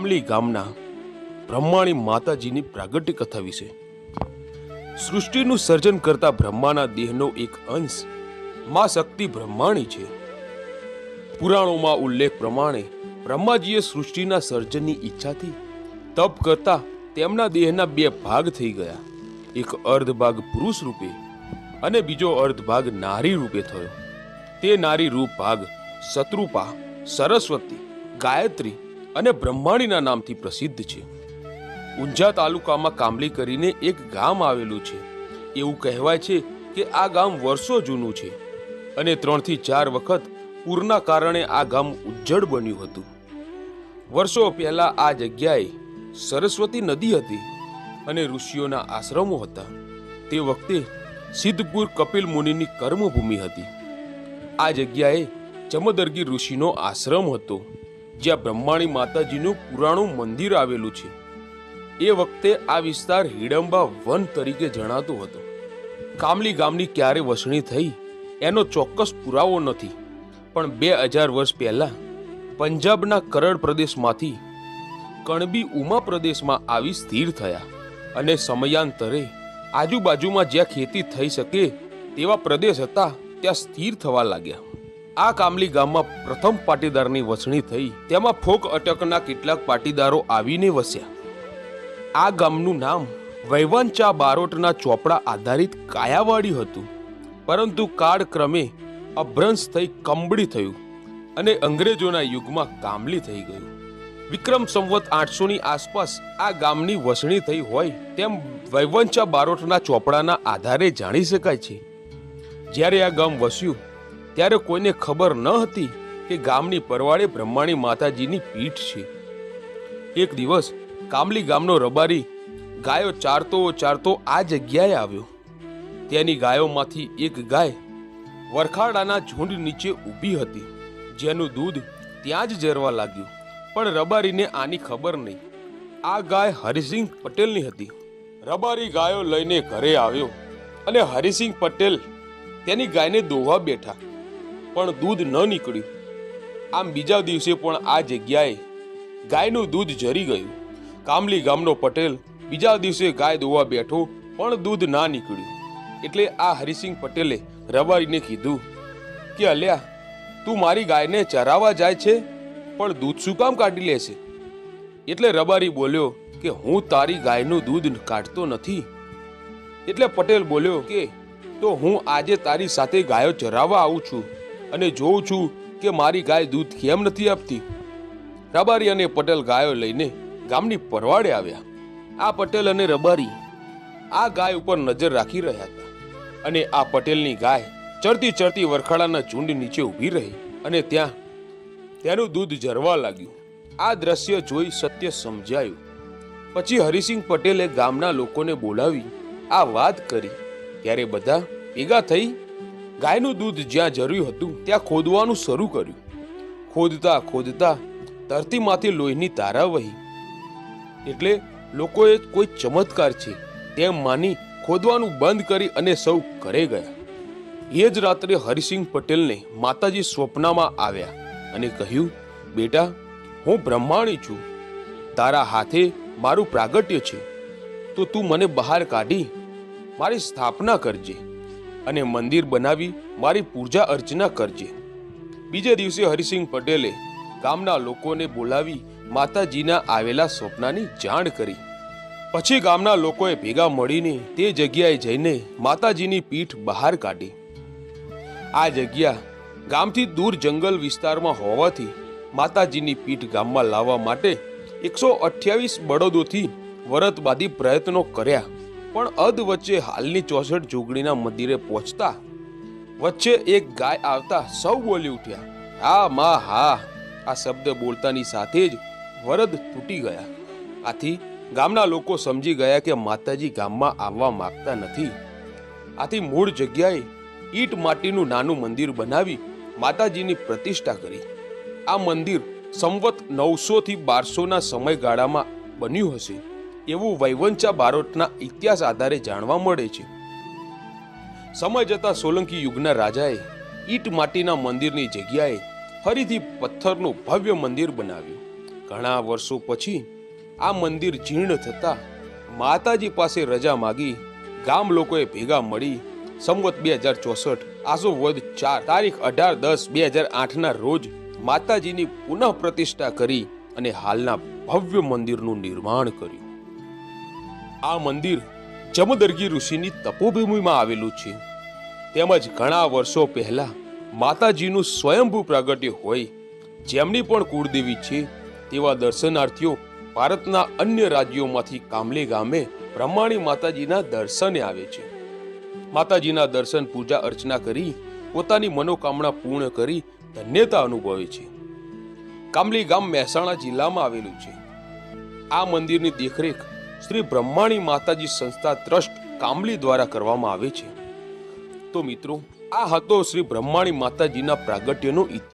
અમલી ગામના બ્રહ્માણી માતાજીની પ્રાગટ્ય કથા વિશે. સૃષ્ટિનું સર્જન કરતા બ્રહ્માના દેહનો એક અંશ મા શક્તિ બ્રહ્માણી છે. પુરાણોમાં ઉલ્લેખ પ્રમાણે બ્રહ્માજીએ સૃષ્ટિના સર્જનની ઈચ્છાથી તપ કરતા તેમના દેહના બે ભાગ થઈ ગયા. એક અર્ધ ભાગ પુરુષ રૂપે અને બીજો અર્ધ ભાગ નારી રૂપે થયો. તે નારી રૂપ ભાગ શત્રુપા, સરસ્વતી, ગાયત્રી અને બ્રહ્માણીના નામથી પ્રસિદ્ધ છે. ઊંઝા તાલુકામાં કામલી કરીને એક ગામ આવેલું છે. એવું કહેવાય છે કે આ ગામ વર્ષો જૂનું છે અને ત્રણથી ચાર વખત પૂરના કારણે આ ગામ ઉજ્જડ બન્યું હતું. વર્ષો પહેલા આ જગ્યાએ સરસ્વતી નદી હતી અને ઋષિઓના આશ્રમો હતા. તે વખતે સિદ્ધપુર કપિલ મુનિની કર્મભૂમિ હતી. આ જગ્યાએ ચમદર્ગી ઋષિનો આશ્રમ હતો. જ્યાં બ્રહ્માણી માતાજીનું પુરાણું મંદિર આવેલું છે. એ વખતે આ વિસ્તાર હિડંબા વન તરીકે જણાતો હતો. કામલી ગામની ક્યારે વસણી થઈ, એનો ચોક્કસ પુરાવો નથી. પણ બે હજાર વર્ષ પહેલા, પંજાબના કરડ પ્રદેશમાંથી, કણબી ઉમા પ્રદેશમાં આવી સ્થિર થયા અને સમયાંતરે આજુબાજુમાં જ્યાં ખેતી થઈ શકે તેવા પ્રદેશ હતા, ત્યાં સ્થિર થવા લાગ્યા. આ કામલી ગામમાં પ્રથમ પાટીદારની વસણી થઈ. તેમાં ફોક અટકના કેટલાક પાટીદારો આવીને વસ્યા. આ ગામનું નામ વૈવંચા બારોટના ચોપડા આધારિત કાયાવાડી હતું. પરંતુ કાળક્રમે અભ્રંશ થઈ કંબળી થયું અને અંગ્રેજોના યુગમાં કામલી થઈ ગયું. વિક્રમ સંવત આઠસોની આસપાસ આ ગામની વસણી થઈ હોય તેમ વૈવંચા બારોટના ચોપડાના આધારે જાણી શકાય છે. જ્યારે આ ગામ વસ્યું ત્યારે કોઈને ખબર ન હતી કે ગામની પરવાળે બ્રહ્માણી માતાજીની પીઠ છે. એક દિવસ કામલી ગામનો રબારી ગાયો ચારતો ચારતો આ જગ્યાએ આવ્યો. તેની ગાયોમાંથી એક ગાય વરખાડાના ઝુંડ નીચે ઊભી હતી. જેનું દૂધ ત્યાં જ ઝરવા લાગ્યું. પણ રબારીને આની ખબર નહીં. આ ગાય હરિસિંહ પટેલની હતી. રબારી ગાયો લઈને ઘરે આવ્યો અને હરિસિંહ પટેલ તેની ગાયને દોવા બેઠા. પણ દૂધ ન નીકળ્યું. આમ બીજા દિવસે પણ આ જગ્યાએ ગાયનું દૂધ જરી ગયું. કામલી ગામનો પટેલ બીજા દિવસે ગાય દોવા બેઠો પણ દૂધ ના નીકળ્યું. એટલે આ હરિસિંહ પટેલે રબારીને કીધું કે, અલ્યા, તું મારી ગાયને ચરાવવા જાય છે, પણ દૂધ શું કામ કાઢી લેશે? એટલે રબારી બોલ્યો કે, હું તારી ગાયનું દૂધ કાઢતો નથી. એટલે પટેલ બોલ્યો કે, તો હું આજે તારી સાથે ગાયો ચરાવવા આવું છું. અને જોઉં છું કે મારી ગાય દૂધ કેમ નથી આપતી. રબારી અને પટેલ ગાયો લઈને ગામની પરવાડે આવ્યા. આ પટેલ અને રબારી આ ગાય ઉપર નજર રાખી રહ્યા હતા. અને આ પટેલની ગાય ચડતી ચડતી વરખાડાના ઝુંડ નીચે ઊભી રહી અને ત્યાં તેનું દૂધ ઝરવા લાગ્યું. આ દ્રશ્ય જોઈ સત્ય સમજાયું. પછી હરિસિંહ પટેલે ગામના લોકોને બોલાવી આ વાત કરી. ત્યારે બધા ભેગા થઈ ગાયનું દૂધ જ્યાં જરૂરી હતું, ત્યાં ખોદવાનું શરૂ કર્યું. ખોદતા ખોદતા ધરતીમાંથી લોહીની તારા વહી. એટલે લોકોએ કોઈ ચમત્કાર છે, તેમ માની ખોદવાનું બંધ કરી અને સૌ ઘરે ગયા. એ જ રાત્રે હરિસિંહ પટેલને માતાજી સ્વપ્નમાં આવ્યા અને કહ્યું, બેટા, હું બ્રહ્માણી છું. તારા હાથે મારું પ્રાગટ્ય છે. તો તું મને બહાર કાઢી, મારી સ્થાપના કરજે. અને મંદિર બનાવી મારી પૂજા અર્ચના કરજે. બીજે દિવસે હરિસિંહ પટેલે ગામના લોકોને બોલાવી માતાજીના આવેલા સ્વપ્નાની જાણ કરી. પછી ગામના લોકોએ ભેગા મળીને તે જગ્યાએ જઈને માતાજીની પીઠ બહાર કાઢી. આ જગ્યા ગામથી દૂર જંગલ વિસ્તારમાં હોવાથી માતાજીની પીઠ ગામમાં લાવવા માટે એકસો અઠ્યાવીસ બળદોથી વરત બાંધી પ્રયત્નો કર્યા. પણ અધ વચ્ચે હાલની ચોસઠ જોગણીના મંદિરે પહોંચતા વચ્ચે એક ગાય આવતા સૌ બોલી ઉઠ્યા. હા, માં, હા. આ શબ્દ બોલતાની સાથે જ વરદ તૂટી ગયા. આથી ગામના લોકો સમજી ગયા કે માતાજી ગામમાં આવવા માંગતા નથી. આથી મૂળ જગ્યાએ ઈટ માટીનું નાનું મંદિર બનાવી માતાજીની પ્રતિષ્ઠા કરી. આ મંદિર સંવત નવસો થી બારસોના સમયગાળામાં બન્યું હશે. એવું વૈવંચા બારોટના ઇતિહાસ આધારે જાણવા મળે છે. સમય જતા સોલંકી યુગના રાજાએ ઈટ માટીના મંદિરની જગ્યાએ ફરીથી પથ્થરનું ભવ્ય મંદિર બનાવ્યું. ઘણા વર્ષો પછી આ મંદિર જીર્ણ થતા માતાજી પાસે રજા માગી ગામ લોકોએ ભેગા મળી સંવત બે હજાર ચોસઠ, આસો વદ ચાર તારીખ અઢાર દસ બે હજાર આઠના રોજ માતાજીની પુનઃ પ્રતિષ્ઠા કરી અને હાલના ભવ્ય મંદિરનું નિર્માણ કર્યું. આ મંદિર જમદર્ગી ઋષિની તપોભૂમિમાં આવેલું છે. તેમજ ઘણા વર્ષો પહેલા માતાજીનું સ્વયંભૂ પ્રાગટ્ય હોય, જેમની પણ કુળદેવી છે, તેવા દર્શનાર્થીઓ ભારતના અન્ય રાજ્યોમાંથી કામલે ગામે બ્રહ્માણી માતાજીના દર્શને આવે છે. માતાજીના દર્શન પૂજા અર્ચના કરી, પોતાની મનોકામના પૂર્ણ કરી ધન્યતા અનુભવે છે. કામલી ગામ મહેસાણા જિલ્લામાં આવેલું છે. આ મંદિરની દેખરેખ શ્રી બ્રહ્માણી માતાજી સંસ્થા ટ્રસ્ટ કામલી દ્વારા કરવામાં આવે છે. તો મિત્રો, આ હતો શ્રી બ્રહ્માણી માતાજીના પ્રાગટ્યનો